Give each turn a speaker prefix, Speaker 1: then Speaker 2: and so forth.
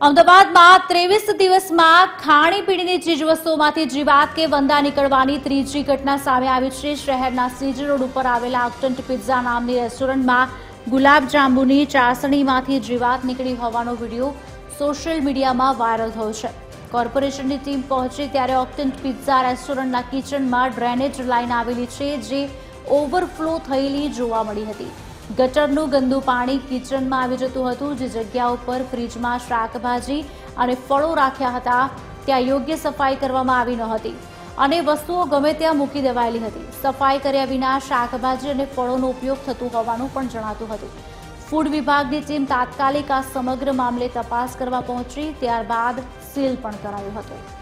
Speaker 1: અમદાવાદમાં ત્રેવીસ દિવસમાં ખાણીપીણીની ચીજવસ્તુઓમાંથી જીવાત કે વંદા નીકળવાની ત્રીજી ઘટના સામે આવી છે. શહેરના સીજી રોડ ઉપર આવેલા ઓક્ટન્ટ પિઝા નામની રેસ્ટોરન્ટમાં ગુલાબજાંબુની ચાસણીમાંથી જીવાત નીકળી હોવાનો વીડિયો સોશિયલ મીડિયામાં વાયરલ થયો છે. કોર્પોરેશનની ટીમ પહોંચી ત્યારે ઓક્ટન્ટ પિઝા રેસ્ટોરન્ટના કિચનમાં ડ્રેનેજ લાઇન આવેલી છે, જે ઓવરફ્લો થયેલી જોવા મળી હતી. ગટરનું ગંદુ પાણી કિચનમાં આવી જતું હતું. જે જગ્યા ઉપર ફ્રીજમાં શાકભાજી અને ફળો રાખ્યા હતા, ત્યાં યોગ્ય સફાઈ કરવામાં આવી નહોતી અને વસ્તુઓ ગમે ત્યાં મૂકી દેવાયેલી હતી. સફાઈ કર્યા વિના શાકભાજી અને ફળોનો ઉપયોગ થતું હોવાનું પણ જણાતું હતું. ફૂડ વિભાગની ટીમ તાત્કાલિક આ સમગ્ર મામલે તપાસ કરવા પહોંચી, ત્યારબાદ સીલ પણ કરાયું હતું.